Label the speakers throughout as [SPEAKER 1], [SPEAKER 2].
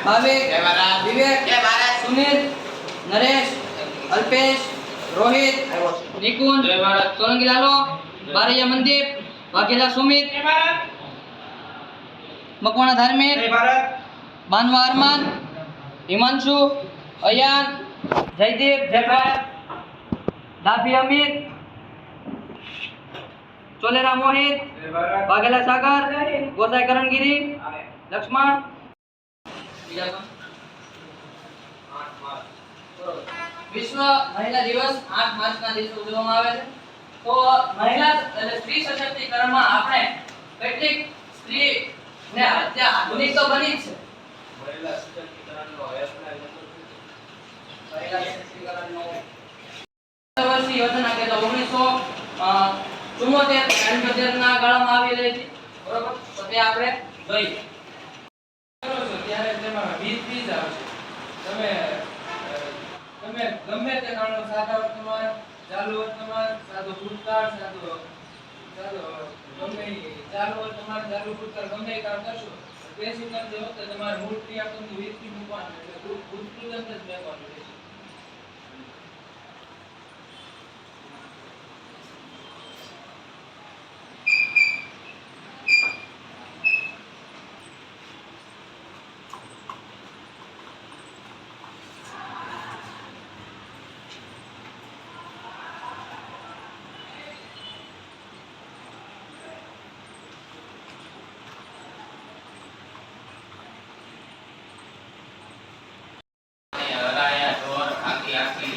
[SPEAKER 1] ભાવિક વિવેક સુનિલ નરેશ અલ્પેશ રોહિત નિકુંજ સોલંકી લાલો બારૈયા મનદીપ વાઘેલા સુમિત મકવાણા ધાર્મિક બાનવા અરમાન હિમાંશુ અયાન જયદીપ જયભાઈ ડાભી અમિત ચોલેરા મોહિત વાઘેલા સાગર ગોસાઈ કરણગીરી લક્ષ્મણ બીજા કોણ? વિશ્વ મહિલા દિવસ 8 માર્ચના દિવસે ઉજવવામાં આવે છે. તો મહિલા એટલે સ્ત્રી સશક્તિકરણમાં આપણે કેટલીક સ્ત્રી ને અત્યારે આધુનિક તો બની જ છે. મહિલા સશક્તિકરણનો યોજના કે તો 1974 ના ગાળામાં આવી રહી છે બરોબર? તો તે આપણે જોઈએ.
[SPEAKER 2] ત્યારે તેમાં વીજ બીજ આવશે તમે તમે ગમે તે કારણો સાદા વર્તમાન ચાલુ વર્તમાન સાદો ભૂતકાળ સાદો ચાલો ગમે ચાલુ વર્તમાન ચાલુ ભૂતકાળ ગમે કામ કરશો, તે શું કરતી વખતે તમારે મૂળ ક્રિયા વીજ વીજથી મૂકવાનું એટલે ભૂત જ મેળવવાનું રહેશે
[SPEAKER 3] હરાયા ઢોર આખી આખી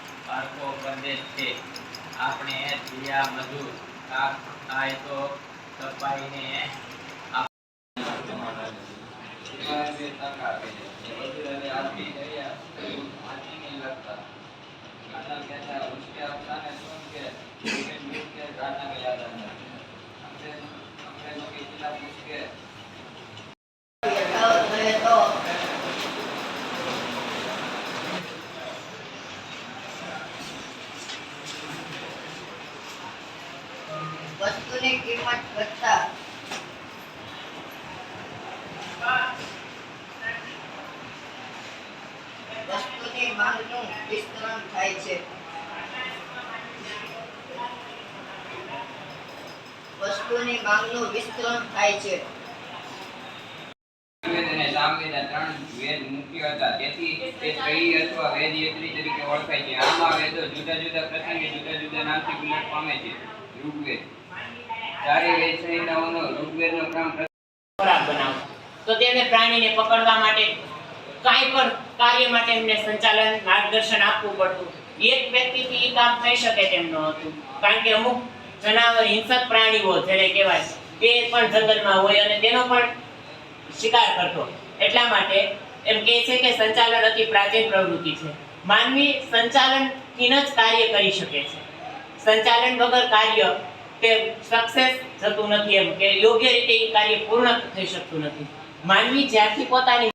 [SPEAKER 3] પારકો પ્રદેશ છે. આપણે દિયા મજૂર. કાપ થાય તો સફાઈને
[SPEAKER 4] વસ્તુની કિંમત વધતા. વસ્તુની માંગનું વિસ્તરણ થાય છે. વસ્તુની માંગનું વિસ્તરણ થાય છે.
[SPEAKER 3] અથવા વેદ યત્રી તરીકે ઓળખાય છે. આમાં વેદો જુદા જુદા પ્રસંગે જુદા જુદા નામથી ઉલ્લેખ પામે છે. ઋગ્વેદ.
[SPEAKER 5] તો તેને પ્રાણીને પકડવા માટે કાંઈ પણ કાર્ય માટે એમને સંચાલન, માર્ગદર્શન આપવું પડતું. એક વ્યક્તિથી એ કામ થઈ શકે તેમ ન હતું. કારણ કે અમુક જનાવર હિંસક પ્રાણીઓ જેને કહેવાય, તે પણ જંગલમાં હોય અને તેનો પણ શિકાર કરતો. એટલા માટે એમ કહે છે કે સંચાલન અતિ પ્રાચીન પ્રવૃત્તિ છે. માનવી સંચાલનથી જ કાર્ય કરી શકે છે. સંચાલન વગર કાર્ય કે સક્સેસ થતું નથી એમ કે યોગ્ય રીતે એ કાર્ય પૂર્ણ થઈ શકતું નથી. માનવી જ્યાંથી પોતાની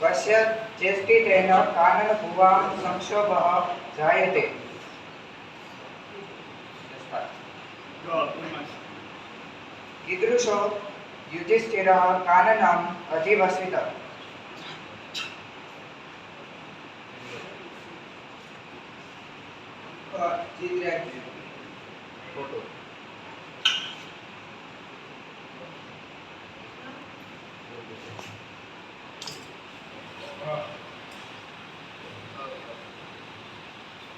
[SPEAKER 6] પશ્ય ચેષ્ટિતેન कीदृशो युधिष्ठिरः काननम् अधिवसित
[SPEAKER 7] ચિત્ર્યા
[SPEAKER 8] ફોટો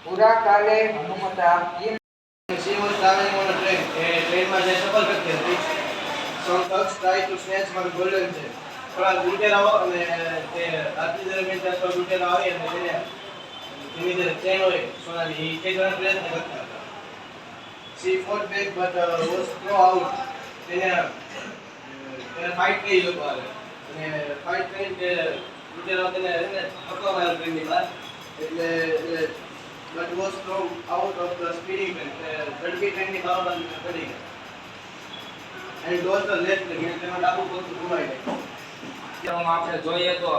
[SPEAKER 7] પુરા કાલે હનુમતા Kim
[SPEAKER 9] She was traveling on a train. એ ટ્રેનમાં જે સફર કરતી હતી Some thugs tried to snatch her golden chain. થોડા લૂંટેરાઓ અને તે રાત્રિ દરમિયાન ત્યાં થોડા આવી અને તેને તેની જે ચેન હોય સોનાની એ ખેંચવાનો She fought back but uh, was thrown તેને તેને ફાઇટ કરી લોકો હારે. અને ફાઇટ કરીને તે તેને એને પકડવા આવ્યો ટ્રેનની બહાર એટલે was thrown out of the speeding train. તે ઝડપી ટ્રેનની બહાર પડી ગયા and lost તો leg. અને તેમાં ડાબું પગ ગુમાવી ગયું
[SPEAKER 8] આપણે જોઈએ તો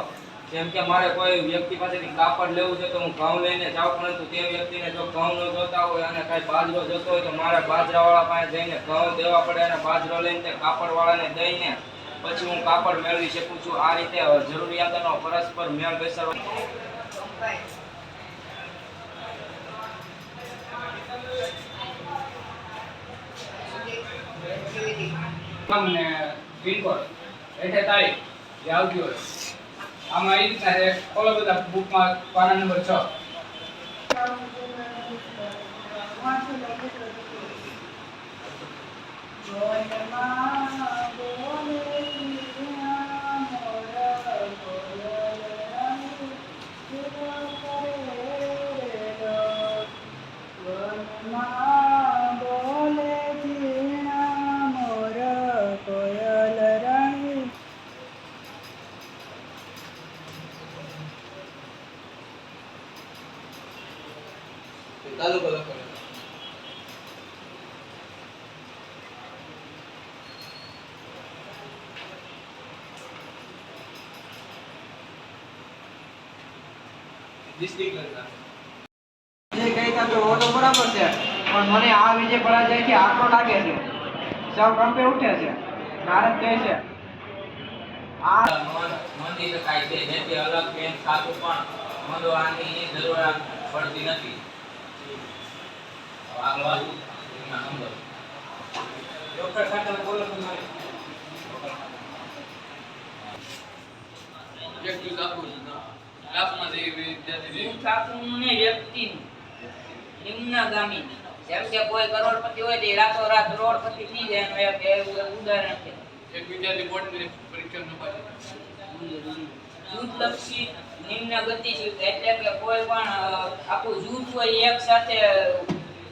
[SPEAKER 8] જેમ કે મારે કોઈ વ્યક્તિ પાસેથી કાપડ લેવું છે તો હું ઘઉં લઈને જાઉં પરંતુ તે વ્યક્તિને જો ઘઉં ન જોતા હોય અને કાંઈ બાજરો જોતો હોય તો મારે બાજરાવાળા પાસે જઈને ઘઉં દેવા પડે અને બાજરો લઈને તે કાપડવાળાને દઈને પછી હું કાપડ મેળવી શકું છું. આ રીતે જરૂરિયાતોનો પરસ્પર મેળ બેસાડવા.
[SPEAKER 10] ને પિનકોડ એટલે તારીખ, જે આવતી હોય. આમાં એ રીતના છે. ખોલો બધા બુકમાં પાના નંબર છ.
[SPEAKER 9] તાલુકો ડિસ્ટ્રિક્ટ લખેલા
[SPEAKER 7] જે કહેતા તો ઓ તો બરાબર છે પણ મને આ વિજય પરાજયથી આટલો લાગે છે. સૌ કંપે ઉઠે છે. નારદ કહે છે. આ
[SPEAKER 3] નોંધી શકાય છે. જેથી અલગ બેન ખાતું પણ નોંધવાની જરૂરિયાત પડતી નથી. આગળ
[SPEAKER 10] ડોક્ટર સાથે બોલો તમારે.
[SPEAKER 11] હું ઠાકુર ને વ્યક્તિ નિમ્નગામી જેમ કે કોઈ કરોડપતિ હોય તો એ રાતોરાત કરોડપતિ થઈ જાય એનું એક એવું ઉદાહરણ છે. જૂથલક્ષી નિમ્ન ગતિશીલ એટલે કે કોઈ પણ આખું જૂથ હોય એક સાથે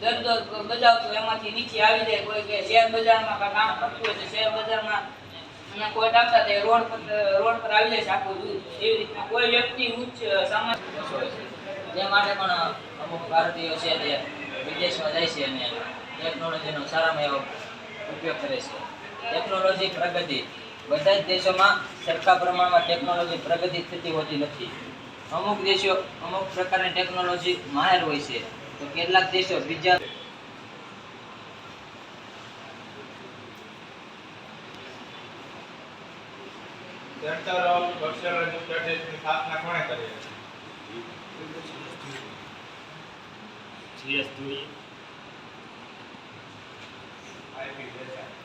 [SPEAKER 11] દરદો બજાવતું એમાંથી નીચે આવી જાય કોઈ કે શેર બજારમાં કામ કરતું હોય તો શેર બજારમાં અને કોર્ટ આપતા તે રોડ પર રોડ પર આવી જાય આખું દૂધ એવી રીતના કોઈ વ્યક્તિ ઉચ્ચ સામાજિક જે માટે પણ અમુક ભારતીયો છે તે વિદેશમાં જાય છે અને ટેકનોલોજીનો સારામાં એવો ઉપયોગ કરે છે. ટેકનોલોજી પ્રગતિ, બધા જ દેશોમાં સરખા પ્રમાણમાં ટેકનોલોજી પ્રગતિ થતી હોતી નથી. અમુક દેશો અમુક પ્રકારની ટેકનોલોજી માહેર હોય છે. તો કેટલાક દેશો બીજા
[SPEAKER 12] સેન્ટર ઓફ સોશિયોલોજી સ્ટડીઝની સ્થાપના કોણે કરી આઈપી દેસાઈ.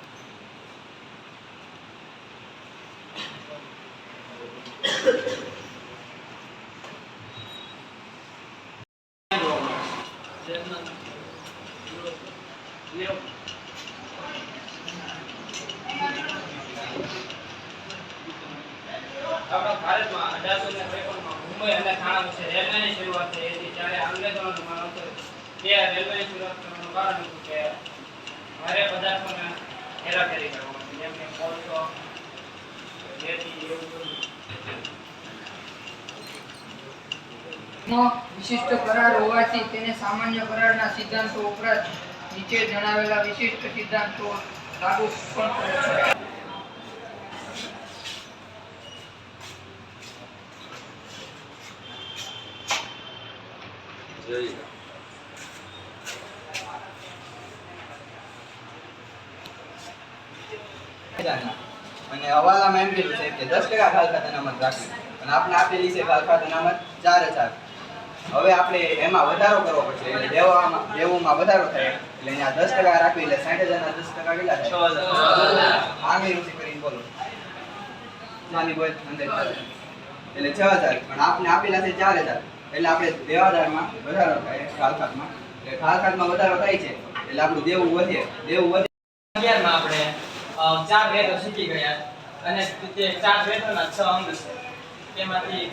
[SPEAKER 10] આપણા ભારતમાં અઢારસો ને ત્રેપનમાં મુંબઈ અને થાણા વચ્ચે રેલવેની શરૂઆત થઈ હતી ત્યારે અંગ્રેજોનો માનો હતો
[SPEAKER 13] નો વિશિષ્ટ કરાર હોવાથી તેને સામાન્ય કરારના સિદ્ધાંતો ઉપરાંત નીચે જણાવેલા વિશિષ્ટ સિદ્ધાંતો લાગુ પણ કરે છે
[SPEAKER 9] અને હવાલામાં કીધું દસ ટકા ખાલ ખાતે રાખવી અને આપણે આપેલી છે ખાલ ખાતે ચાર હજાર.
[SPEAKER 6] હવે આપણે એમાં વધારો કરવો પડશે. એટલે દેવામાં દેવુંમાં વધારો થાય. એટલે અહીંયા દસ ટકા રાખવી એટલે સાઠ હજારના દસ ટકા કેટલા છ હજાર. આમી ઊંચી કરીને બોલો. નાની બોલ અંદર એટલે છ હજાર. પણ આપણે આપેલા છે ચાર હજાર. એટલે આપણે દેવાદારમાં વધારો થાય ખાલખાતમાં એટલે ખાલખાતમાં વધારો થાય છે. એટલે આપણું દેવું વધે. દેવું વધે.
[SPEAKER 14] અગિયારમાં આપણે ચાર વેદો શીખી ગયા. અને તે ચાર વેદોના છ અંગ છે તેમાંથી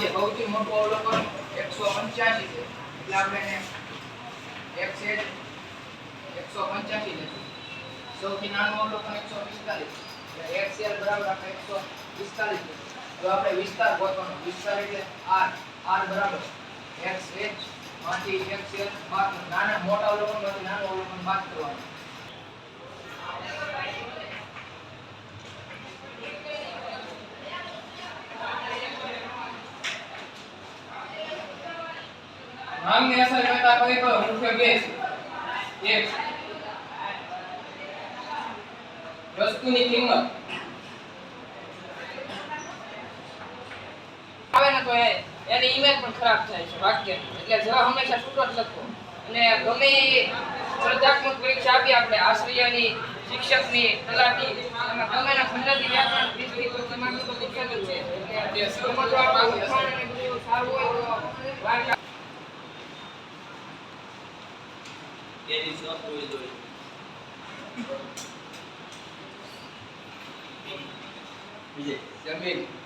[SPEAKER 13] જે સૌથી મોટું અવલોકન એકસો પંચ્યાસી છે. એટલે આપણે એને એક છે એકસો પંચ્યાસી લઈશું સૌથી નાનું અવલોકન એકસો પિસ્તાલીસ એક સેલ બરાબર આપણે એકસો પિસ્તાલીસ હવે આપણે વિસ્તાર ગોતવાનો. વિસ્તાર એટલે આર. આર બરાબર. એક્સ એચમાંથી એક સેલ બાદ નાના મોટા અવલોકનમાંથી નાનું અવલોકન બાદ કરવાનું.
[SPEAKER 15] માંગની અસર કરતા કોઈ પણ મુખ્ય બે છે એક વસ્તુની કિંમત.
[SPEAKER 13] આવે ને તો એની ઇમેજ પણ ખરાબ થાય છે, વાક્ય. એટલે જરા હંમેશા છૂટો જ લખો. અને ગમે સ્પર્ધાત્મક પરીક્ષા આપી આપણે, આશ્રયની, શિક્ષકની તલાટી અને ગમે એના ગુજરાતી વ્યાકરણ તો તમારું તો જ છે. સારું હોય E aí,
[SPEAKER 15] os
[SPEAKER 14] dois, dois. Vem. Vem. Vem.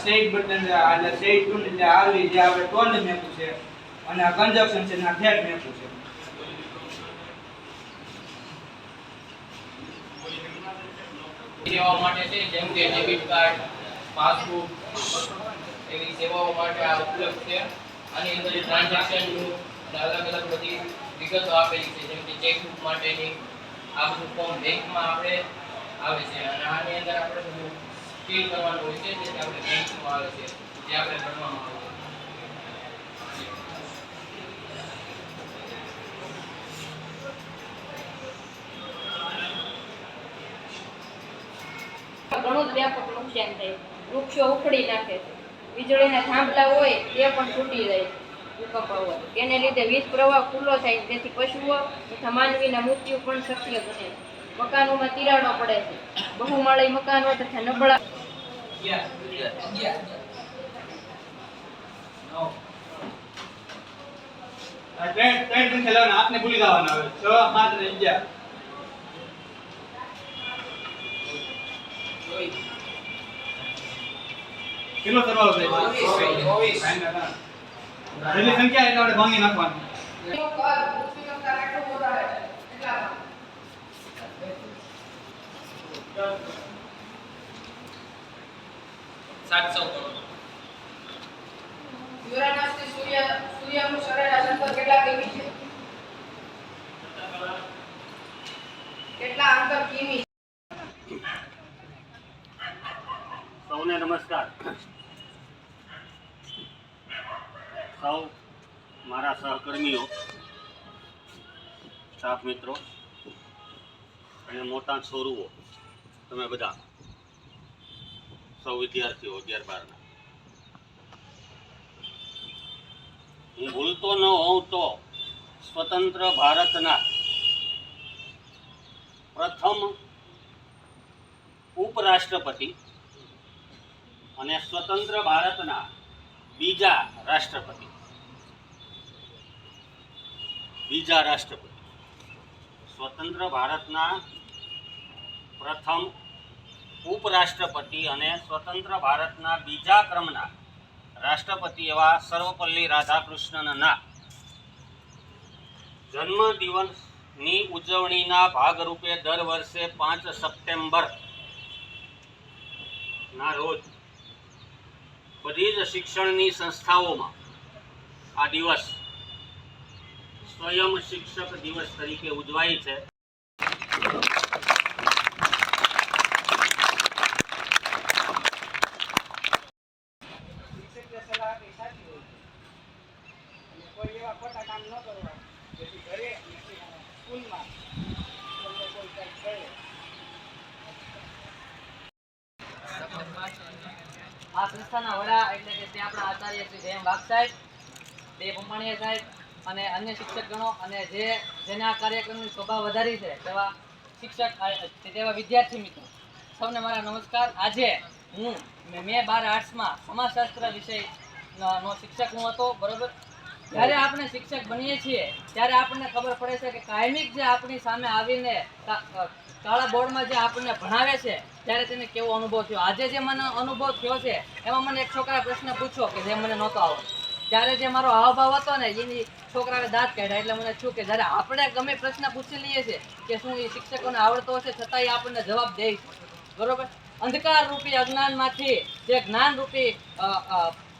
[SPEAKER 14] State button એટલે સ્ટેટ ટુ એટલે આવી જે આપણે ટોલ મેપું છે? અને આ કન્જક્શન છે ના થેટ મેપું છે.
[SPEAKER 16] સેવાઓ માટે છે, જેમ કે ડેબિટ કાર્ડ પાસબુક એવી સેવાઓ માટે આ ઉપલબ્ધ છે. આની અંદર ટ્રાન્ઝેક્શનનું અલગ અલગ બધી વિગતો આપેલી છે, જેમ કે ચેકબુક માટેની આ બધું ફોર્મ બેંકમાં આપણે આવે છે. અને આની અંદર આપણે બધું ફિલ કરવાનું હોય છે, જે આપણે બેંકમાં આવે છે જે આપણે ભરવામાં આવે છે.
[SPEAKER 17] ઘણું જ વ્યાપક નુકસાન થાય. વૃક્ષો ઉખડી નાખે છે. વીજળીના થાંભલા હોય તે પણ તૂટી જાય ભૂકંપ હોય. તેને લીધે વીજ પ્રવાહ ખુલ્લો થાય તેથી પશુઓ તથા માનવીના મૃત્યુ પણ શક્ય બને. મકાનોમાં તિરાડો પડે છે. બહુમાળી મકાનો તથા નબળા
[SPEAKER 14] આ ટ્રેન ટ્રેન સંખ્યા લેવાના આપને ભૂલી જવાના હવે છ સાત ને અગિયાર કેટલો સરવાળો થાય
[SPEAKER 13] ચોવીસ.
[SPEAKER 14] જેટલી સંખ્યા એટલે આપણે ભાંગી નાખવાની
[SPEAKER 16] સાતસો.
[SPEAKER 13] યુરેનસથી સૂર્ય સૂર્યનું સરેરાશ અંતર કેટલા કિમી છે? કેટલા અંતર કિમી
[SPEAKER 12] સૌને નમસ્કાર. સૌ મારા સહકર્મીઓ સ્ટાફ મિત્રો અને મોટા છોરુઓ તમે બધા. સૌ વિદ્યાર્થીઓ અગિયાર બારના હું ભૂલતો ન હોઉં તો સ્વતંત્ર ભારતના પ્રથમ ઉપરાષ્ટ્રપતિ અને સ્વતંત્ર ભારતના બીજા રાષ્ટ્રપતિ. બીજા રાષ્ટ્રપતિ. સ્વતંત્ર ભારતના પ્રથમ ઉપરાષ્ટ્રપતિ અને સ્વતંત્ર ભારતના બીજા ક્રમના રાષ્ટ્રપતિ એવા સર્વપલ્લી રાધાકૃષ્ણનના જન્મ દિવસની ઉજવણીના ભાગરૂપે દર વર્ષે પાંચ સપ્ટેમ્બર ના રોજ બધી જ શિક્ષણની સંસ્થાઓમાં આ દિવસ સ્વયં શિક્ષક દિવસ તરીકે ઉજવાય છે
[SPEAKER 13] શિક્ષકે સલાહ આપી સાચી હોય અને કોઈ એવા ખોટા કામ ન કરવા જેથી ઘરે અને સ્કૂલમાં તમને કોઈ કંઈક કહે
[SPEAKER 1] આ સંસ્થાના વડા એટલે કે તે આપણા આચાર્ય શ્રી જયમ વાઘ સાહેબ તે પમાણીયા સાહેબ અને અન્ય શિક્ષકગણો અને જે જેને આ કાર્યક્રમની શોભા વધારી છે તેવા શિક્ષક તેવા વિદ્યાર્થી મિત્રો, સૌને મારા નમસ્કાર. આજે હું, મેં બાર આર્ટ્સમાં સમાજશાસ્ત્ર વિષય નો શિક્ષક હું હતો, બરોબર? જ્યારે આપણે શિક્ષક બનીએ છીએ, ત્યારે આપણને ખબર પડે છે કે કાયમિક જે આપણી સામે આવીને કાળા બોર્ડમાં જે આપણને ભણાવે છે, ત્યારે તેને કેવો અનુભવ થયો? આજે જે મને અનુભવ થયો છે, એમાં મને એક છોકરાએ પ્રશ્ન પૂછ્યો કે જે મને નહોતો આવડતો. ત્યારે જે મારો હાવભાવ હતો ને, એની છોકરાએ દાંત કાઢ્યા, એટલે મને થયું કે જ્યારે આપણે ગમે પ્રશ્ન પૂછી લઈએ છીએ કે શું એ શિક્ષકોને આવડતો હશે છતાં એ આપણને જવાબ દે. બરોબર? અંધકાર રૂપી અજ્ઞાનમાંથી જે જ્ઞાન રૂપી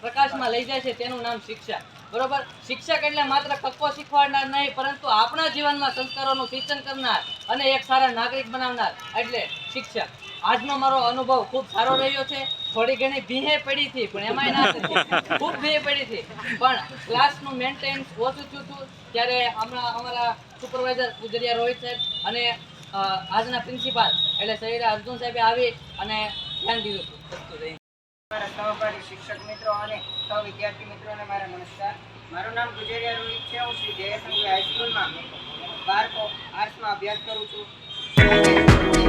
[SPEAKER 1] પ્રકાશમાં લઈ જાય છે, તેનું નામ શિક્ષા. બરોબર? શિક્ષક એટલે માત્ર કક્કો શીખવાડનાર નહીં, પરંતુ આપણા જીવનમાં સંસ્કારોનું સિંચન કરનાર અને એક સારા નાગરિક બનાવનાર. એટલે શિક્ષક, આજનો મારો અનુભવ ખૂબ સારો રહ્યો છે. થોડી ઘણી ભીહે પડી હતી પણ એમાંય ના થતી. ખૂબ ભીહે પડી હતી પણ ક્લાસનું મેન્ટેન ઓછું થયું હતું. ત્યારે હમણાં અમારા સુપરવાઇઝર ગુજરિયા રોહિત સાહેબ અને આજના પ્રિન્સિપાલ એટલે સૈરા અર્જુન સાહેબે આવી અને ધ્યાન દીધું હતું.
[SPEAKER 13] મારા સહપાઠી શિક્ષક મિત્રો અને સૌ વિદ્યાર્થી મિત્રોને મારા નમસ્કાર. મારું નામ ગુજરિયા રોહિત છે. હું શ્રી જયસંઘવી હાઈસ્કૂલમાં બાર આર્ટ્સમાં અભ્યાસ કરું છું.